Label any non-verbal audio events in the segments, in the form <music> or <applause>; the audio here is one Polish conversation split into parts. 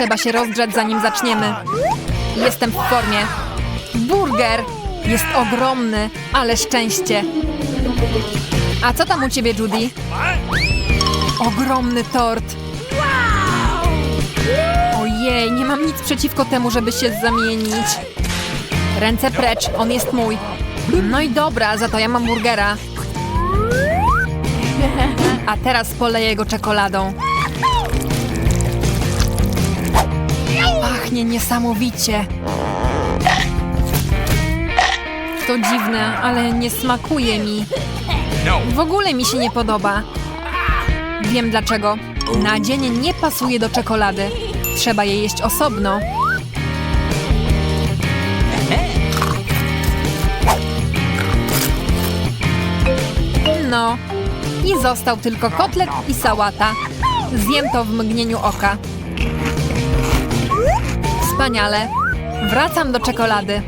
Trzeba się rozgrzać, zanim zaczniemy. Jestem w formie. Burger! Jest ogromny, ale szczęście. A co tam u ciebie, Judy? Ogromny tort. Ojej, nie mam nic przeciwko temu, żeby się zamienić. Ręce precz, on jest mój. No i dobra, za to ja mam burgera. <laughs> A teraz poleję go czekoladą. Pachnie niesamowicie. To dziwne, ale nie smakuje mi. W ogóle mi się nie podoba. Wiem dlaczego. Nadzienie nie pasuje do czekolady. Trzeba je jeść osobno. No. I został tylko kotlet i sałata. Zjem to w mgnieniu oka. Wspaniale. Wracam do czekolady.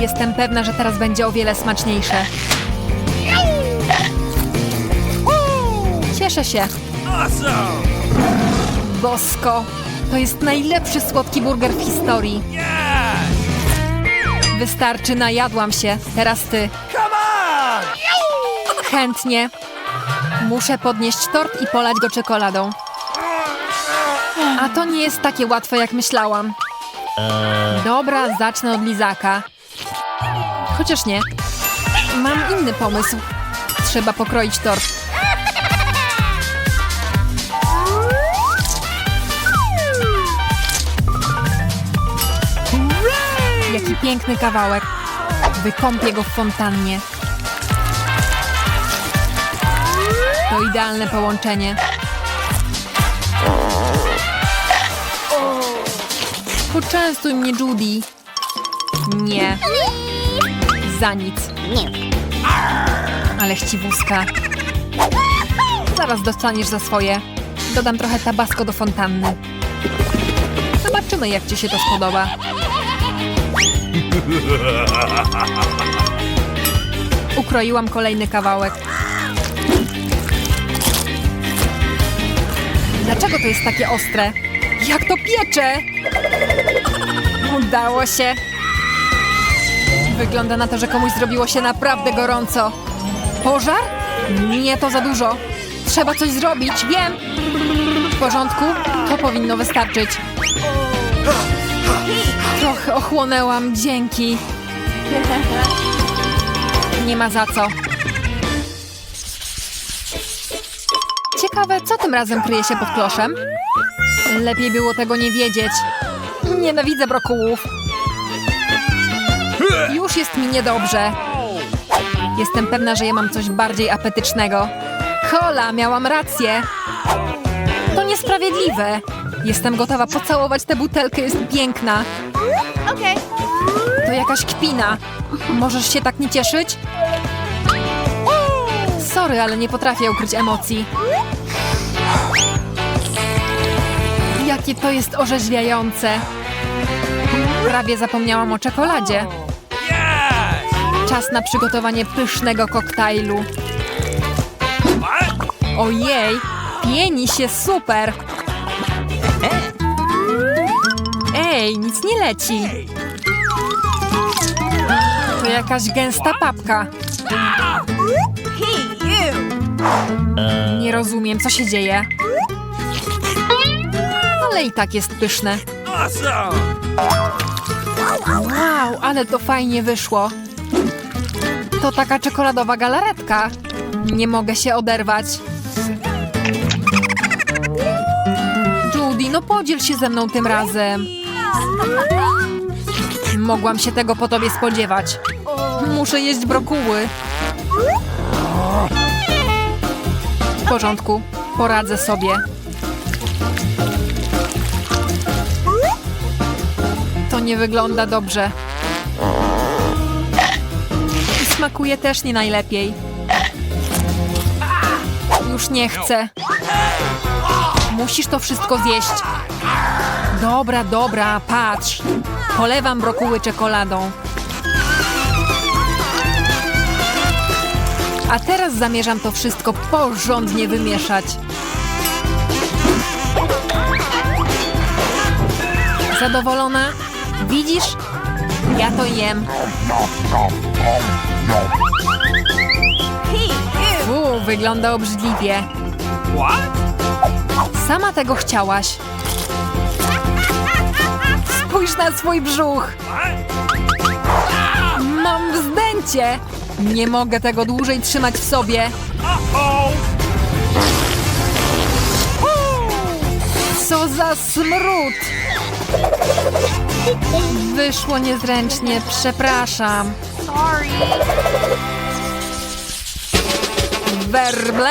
Jestem pewna, że teraz będzie o wiele smaczniejsze. Cieszę się. Bosko. To jest najlepszy słodki burger w historii. Wystarczy, najadłam się. Teraz ty. Chętnie. Muszę podnieść tort i polać go czekoladą. A to nie jest takie łatwe, jak myślałam. Dobra, zacznę od lizaka. Chociaż nie. Mam inny pomysł. Trzeba pokroić tort. Jaki piękny kawałek. Wykąpię go w fontannie. To idealne połączenie. Poczęstuj mnie, Judy. Nie. Za nic. Ale chciwuska. Zaraz dostaniesz za swoje. Dodam trochę tabasco do fontanny. Zobaczymy, jak ci się to spodoba. Ukroiłam kolejny kawałek. Dlaczego to jest takie ostre? Jak to piecze! Udało się. Wygląda na to, że komuś zrobiło się naprawdę gorąco. Pożar? Nie, to za dużo. Trzeba coś zrobić, wiem. W porządku? To powinno wystarczyć. Trochę ochłonęłam, dzięki. Nie ma za co. Ciekawe, co tym razem kryje się pod kloszem? Lepiej było tego nie wiedzieć. Nienawidzę brokułów. Już jest mi niedobrze. Jestem pewna, że ja mam coś bardziej apetycznego. Kola, miałam rację. To niesprawiedliwe. Jestem gotowa pocałować tę butelkę, jest piękna. Okay. To jakaś kpina. Możesz się tak nie cieszyć? Sorry, ale nie potrafię ukryć emocji. Jakie to jest orzeźwiające. Prawie zapomniałam o czekoladzie. Czas na przygotowanie pysznego koktajlu. Ojej, pieni się super. Ej, nic nie leci. To jakaś gęsta papka. Nie rozumiem, co się dzieje. Ale i tak jest pyszne. Wow, ale to fajnie wyszło. To taka czekoladowa galaretka. Nie mogę się oderwać. Judy, no podziel się ze mną tym razem. Mogłam się tego po tobie spodziewać. Muszę jeść brokuły. W porządku, poradzę sobie. nie wygląda dobrze. I smakuje też nie najlepiej. Już nie chcę. Musisz to wszystko zjeść. Dobra, dobra, patrz. Polewam brokuły czekoladą. A teraz zamierzam to wszystko porządnie wymieszać. Zadowolona? Widzisz? Ja to jem. Uuu, wygląda obrzydliwie. Sama tego chciałaś. Spójrz na swój brzuch. Mam wzdęcie. Nie mogę tego dłużej trzymać w sobie. Co za smród! Wyszło niezręcznie, przepraszam. Werble?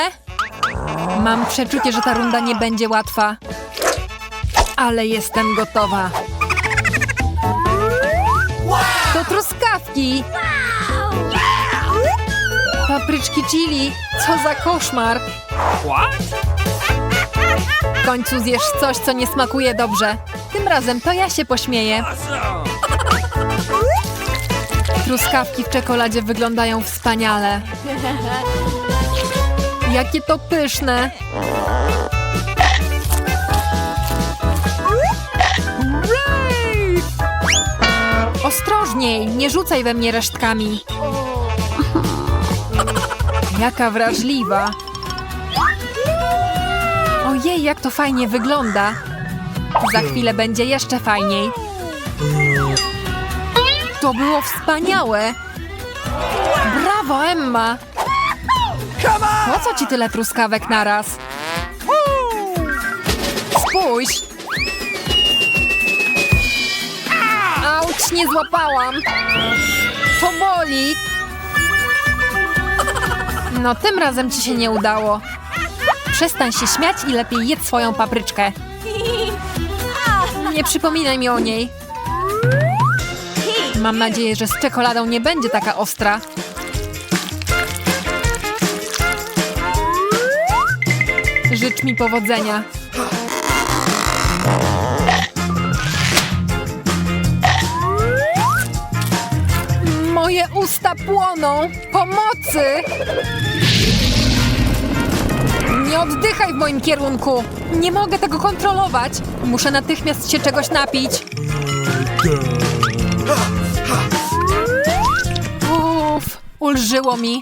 Mam przeczucie, że ta runda nie będzie łatwa. Ale jestem gotowa. To truskawki! Papryczki chili! Co za koszmar! W końcu zjesz coś, co nie smakuje dobrze. Tym razem to ja się pośmieję. Truskawki w czekoladzie wyglądają wspaniale. Jakie to pyszne! Ostrożniej, nie rzucaj we mnie resztkami. Jaka wrażliwa. Ojej, jak to fajnie wygląda. Za chwilę będzie jeszcze fajniej. To było wspaniałe. Brawo, Emma. Po co ci tyle truskawek naraz? Spójrz. Auć, nie złapałam. To boli. No, tym razem ci się nie udało. Przestań się śmiać i lepiej jedz swoją papryczkę. Nie przypominaj mi o niej. Mam nadzieję, że z czekoladą nie będzie taka ostra. Życz mi powodzenia. Moje usta płoną! Pomocy! Nie oddychaj w moim kierunku! Nie mogę tego kontrolować! Muszę natychmiast się czegoś napić. Uff, ulżyło mi.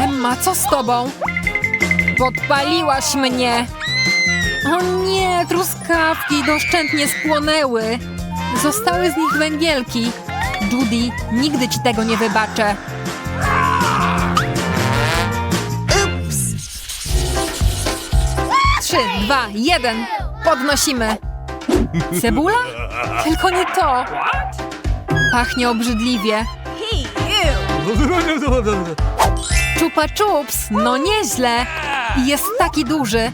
Emma, co z tobą? Podpaliłaś mnie! O nie, truskawki doszczętnie spłonęły. Zostały z nich węgielki. Judy, nigdy ci tego nie wybaczę. Trzy, dwa, jeden. Podnosimy. Cebula? Tylko nie to. Pachnie obrzydliwie. Czupa czups, no nieźle. Jest taki duży.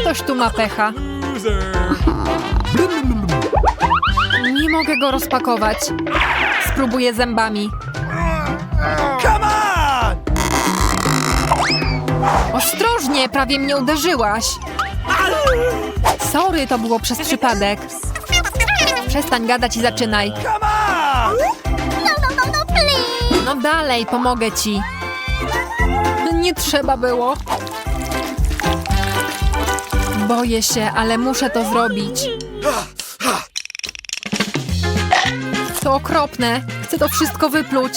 Ktoś tu ma pecha. Nie mogę go rozpakować. Spróbuję zębami. Ostrożnie, prawie mnie uderzyłaś. Sorry, to było przez przypadek. Przestań gadać i zaczynaj. No dalej, pomogę ci. Nie trzeba było. Boję się, ale muszę to zrobić. To okropne. Chcę to wszystko wypluć.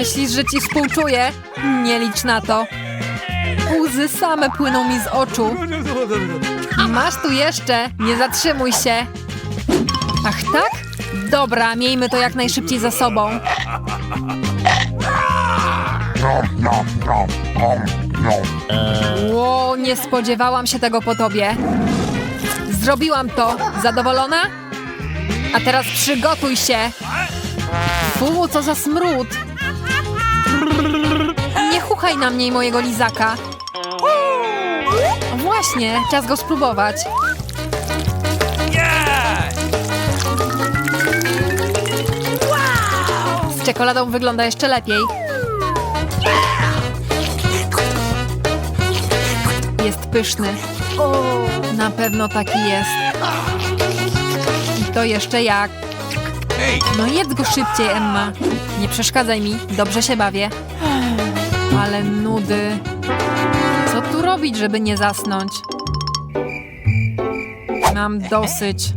Myślisz, że ci współczuję? Nie licz na to. Łzy same płyną mi z oczu. Masz tu jeszcze. Nie zatrzymuj się. Ach tak? Dobra, miejmy to jak najszybciej za sobą. Ło, nie spodziewałam się tego po tobie. Zrobiłam to. Zadowolona? A teraz przygotuj się. Fu, co za smród. Nie chuchaj na mnie i mojego lizaka. Właśnie, czas go spróbować. Z czekoladą wygląda jeszcze lepiej. Jest pyszny. Na pewno taki jest. I to jeszcze jak. No jedz go szybciej, Emma. Nie przeszkadzaj mi, dobrze się bawię. <gasps> Ale nudy. zrobić, żeby nie zasnąć? Mam dosyć.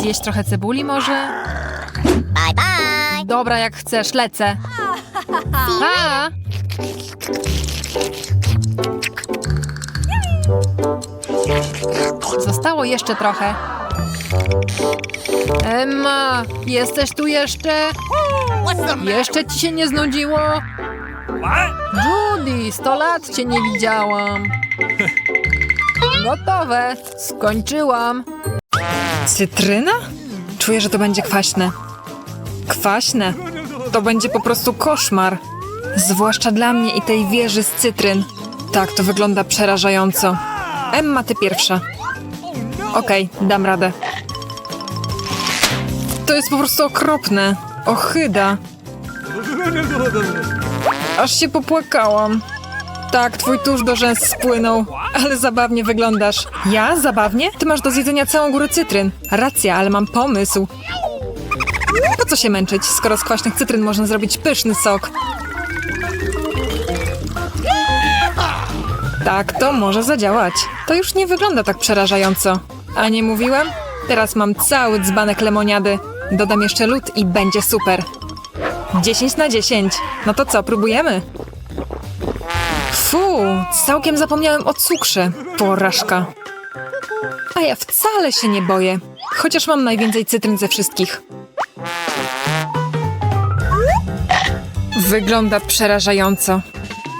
Zjeść trochę cebuli może? Bye bye. Dobra, jak chcesz, lecę. <laughs> Pa! Zostało jeszcze trochę. Emma, jesteś tu jeszcze? Jeszcze ci się nie znudziło? Judy, sto lat cię nie widziałam. Gotowe, skończyłam. Cytryna? Czuję, że to będzie kwaśne. Kwaśne? To będzie po prostu koszmar. Zwłaszcza dla mnie i tej wieży z cytryn. Tak, to wygląda przerażająco. Emma, ty pierwsza. Okej, dam radę. To jest po prostu okropne. Ochyda. Aż się popłakałam. Tak, twój tusz do rzęs spłynął, ale zabawnie wyglądasz. Ja? Zabawnie? Ty masz do zjedzenia całą górę cytryn. Racja, ale mam pomysł. Po co się męczyć, skoro z kwaśnych cytryn można zrobić pyszny sok? Tak, to może zadziałać. To już nie wygląda tak przerażająco. A nie mówiłem? Teraz mam cały dzbanek lemoniady. Dodam jeszcze lód i będzie super. 10 na 10. No to co, próbujemy? Fu, całkiem zapomniałem o cukrze. Porażka. A ja wcale się nie boję. Chociaż mam najwięcej cytryn ze wszystkich. Wygląda przerażająco.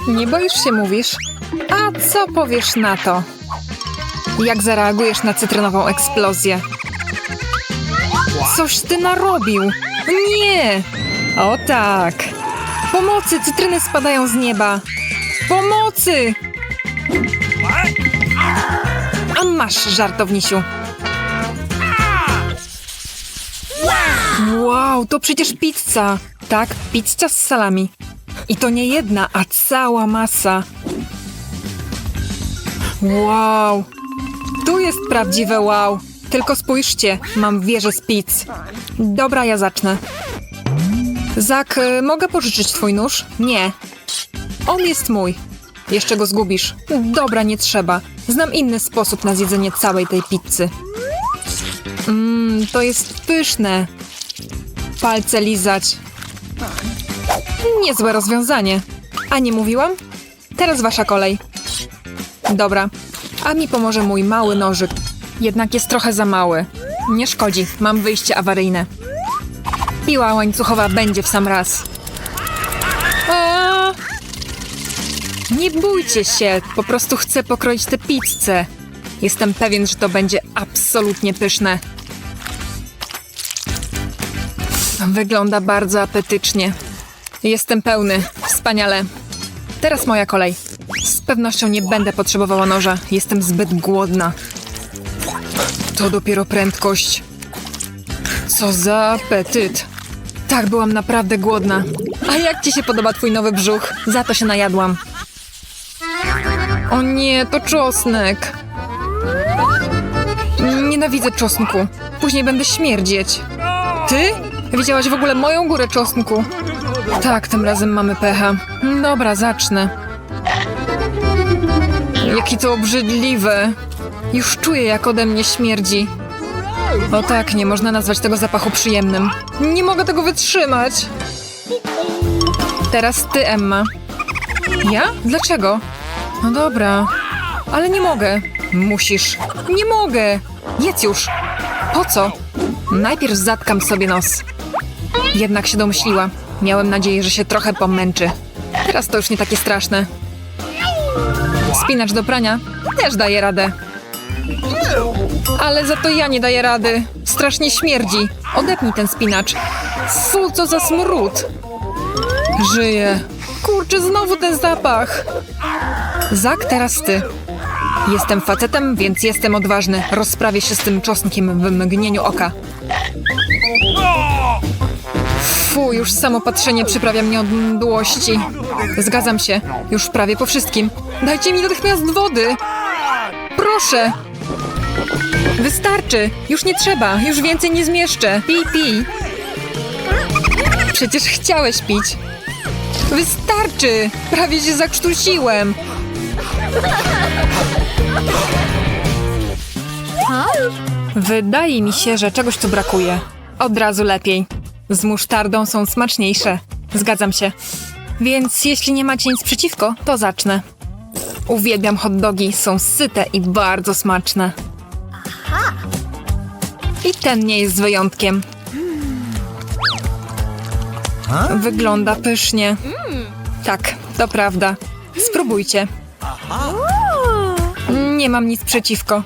Nie boisz się, mówisz? A co powiesz na to? Jak zareagujesz na cytrynową eksplozję? Coś ty narobił! Nie! O tak! Pomocy! Cytryny spadają z nieba! Pomocy! A masz, żartownisiu. Wow, to przecież pizza. Tak, pizza z salami. I to nie jedna, a cała masa. Wow. Tu jest prawdziwe wow. Tylko spójrzcie, mam wieżę z pizz. Dobra, ja zacznę. Zak, y, mogę pożyczyć twój nóż? Nie. On jest mój. Jeszcze go zgubisz. Dobra, nie trzeba. Znam inny sposób na zjedzenie całej tej pizzy. Mmm, to jest pyszne. Palce lizać. Niezłe rozwiązanie. A nie mówiłam? Teraz wasza kolej. Dobra. A mi pomoże mój mały nożyk. Jednak jest trochę za mały. Nie szkodzi, mam wyjście awaryjne. Piła łańcuchowa będzie w sam raz. Nie bójcie się, po prostu chcę pokroić tę pizzę. Jestem pewien, że to będzie absolutnie pyszne. Wygląda bardzo apetycznie. Jestem pełny. Wspaniale. Teraz moja kolej. Z pewnością nie będę potrzebowała noża. Jestem zbyt głodna. To dopiero prędkość. Co za apetyt. Tak, byłam naprawdę głodna. A jak ci się podoba twój nowy brzuch? Za to się najadłam. O nie, to czosnek. Nienawidzę czosnku. Później będę śmierdzieć. Ty? Widziałaś w ogóle moją górę czosnku? Tak, tym razem mamy pecha. Dobra, zacznę. Jakie to obrzydliwe. Już czuję, jak ode mnie śmierdzi. O tak, nie można nazwać tego zapachu przyjemnym. Nie mogę tego wytrzymać. Teraz ty, Emma. Ja? Dlaczego? No dobra, ale nie mogę. Musisz. Nie mogę. Jedz już. Po co? Najpierw zatkam sobie nos. Jednak się domyśliła. Miałem nadzieję, że się trochę pomęczy. Teraz to już nie takie straszne. Spinacz do prania też daje radę. Ale za to ja nie daję rady. Strasznie śmierdzi. Odepnij ten spinacz. Fu, co za smród. Żyję. Kurczę, znowu ten zapach. Zak, teraz ty. Jestem facetem, więc jestem odważny. Rozprawię się z tym czosnkiem w mgnieniu oka. Fu, już samo patrzenie przyprawia mnie od mdłości. Zgadzam się. Już prawie po wszystkim. Dajcie mi natychmiast wody. Proszę. Wystarczy. Już nie trzeba. Już więcej nie zmieszczę. Pij, pij. Przecież chciałeś pić. Wystarczy. Prawie się zakrztusiłem. Wydaje mi się, że czegoś tu brakuje. Od razu lepiej. Z musztardą są smaczniejsze. Zgadzam się. Więc jeśli nie macie nic przeciwko, to zacznę. Uwielbiam hot dogi, są syte i bardzo smaczne. I ten nie jest wyjątkiem. Wygląda pysznie. Tak, to prawda. Spróbujcie. Nie mam nic przeciwko.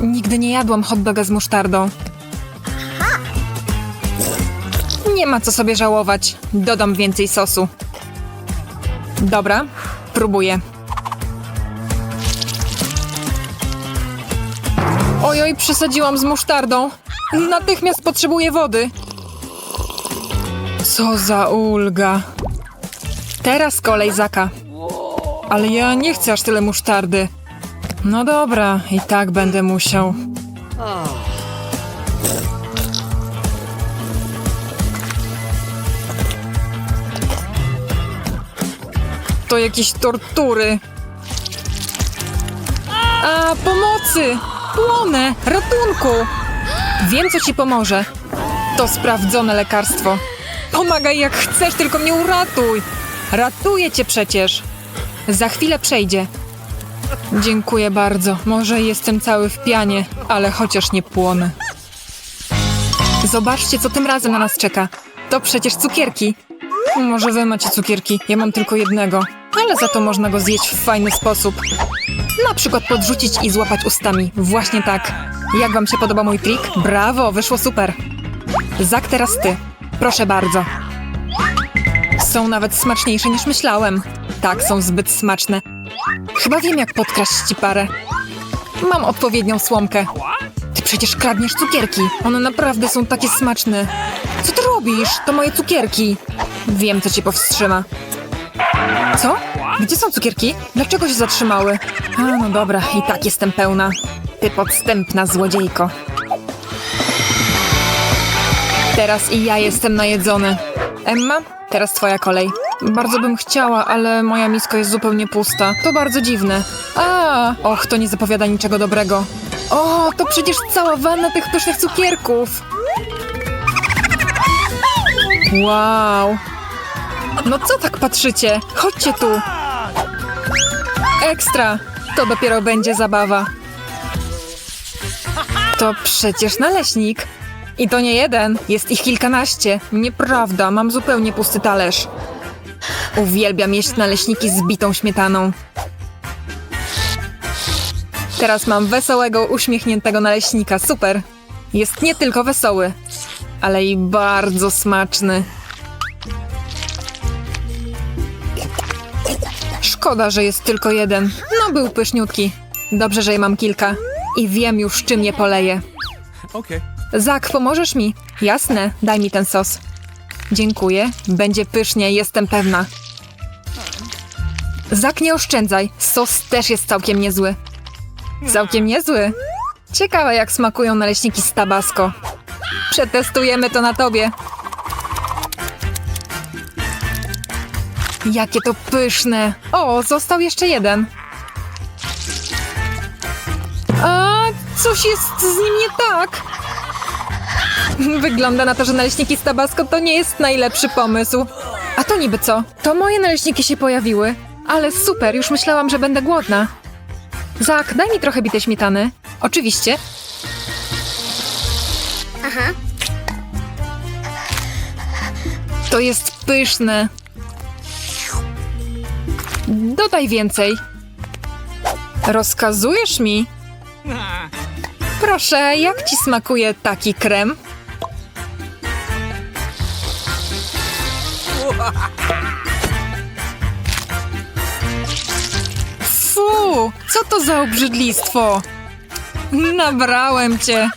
Nigdy nie jadłam hot doga z musztardą. Nie ma co sobie żałować. Dodam więcej sosu. Dobra, próbuję. Ojoj, przesadziłam z musztardą. Natychmiast potrzebuję wody. Co za ulga. Teraz kolej Zaka. Ale ja nie chcę aż tyle musztardy. No dobra, i tak będę musiał. To jakieś tortury. A, pomocy! Płonę! Ratunku! Wiem, co ci pomoże. To sprawdzone lekarstwo. Pomagaj jak chcesz, tylko mnie uratuj. Ratuję cię przecież. Za chwilę przejdzie. Dziękuję bardzo. Może jestem cały w pianie, ale chociaż nie płonę. Zobaczcie, co tym razem na nas czeka. To przecież cukierki. Może wy macie cukierki, ja mam tylko jednego. Ale za to można go zjeść w fajny sposób. Na przykład podrzucić i złapać ustami. Właśnie tak. Jak wam się podoba mój trik? Brawo, wyszło super. Zak, teraz ty. Proszę bardzo. Są nawet smaczniejsze niż myślałem. Tak, są zbyt smaczne. Chyba wiem, jak podkraść ci parę. Mam odpowiednią słomkę. Ty przecież kradniesz cukierki. One naprawdę są takie smaczne. Co ty robisz? To moje cukierki. Wiem, co cię powstrzyma. Co? Gdzie są cukierki? Dlaczego się zatrzymały? A, no dobra, i tak jestem pełna. Ty podstępna złodziejko. Teraz i ja jestem najedzony. Emma, teraz twoja kolej. Bardzo bym chciała, ale moja miska jest zupełnie pusta. To bardzo dziwne. A, och, to nie zapowiada niczego dobrego. O, to przecież cała wanna tych pysznych cukierków. Wow. No co tak patrzycie? Chodźcie tu. Ekstra. To dopiero będzie zabawa. To przecież naleśnik. I to nie jeden, jest ich kilkanaście. Nieprawda, mam zupełnie pusty talerz. Uwielbiam jeść naleśniki z bitą śmietaną. Teraz mam wesołego, uśmiechniętego naleśnika. Super. Jest nie tylko wesoły, ale i bardzo smaczny. Szkoda, że jest tylko jeden. No, był pyszniutki. Dobrze, że je mam kilka. I wiem już, czym je poleję. Zak, pomożesz mi? Jasne, daj mi ten sos. Dziękuję. Będzie pysznie, jestem pewna. Zak, nie oszczędzaj. Sos też jest całkiem niezły. Całkiem niezły? Ciekawe, jak smakują naleśniki z tabasco. Przetestujemy to na tobie. Jakie to pyszne. O, został jeszcze jeden. A, coś jest z nim nie tak. Wygląda na to, że naleśniki z tabasco to nie jest najlepszy pomysł. A to niby co? To moje naleśniki się pojawiły. Ale super, już myślałam, że będę głodna. Zak, daj mi trochę bitej śmietany. Oczywiście. To jest pyszne. Dodaj więcej. Rozkazujesz mi? Proszę, jak ci smakuje taki krem? Fu, co to za obrzydlistwo? Nabrałem cię.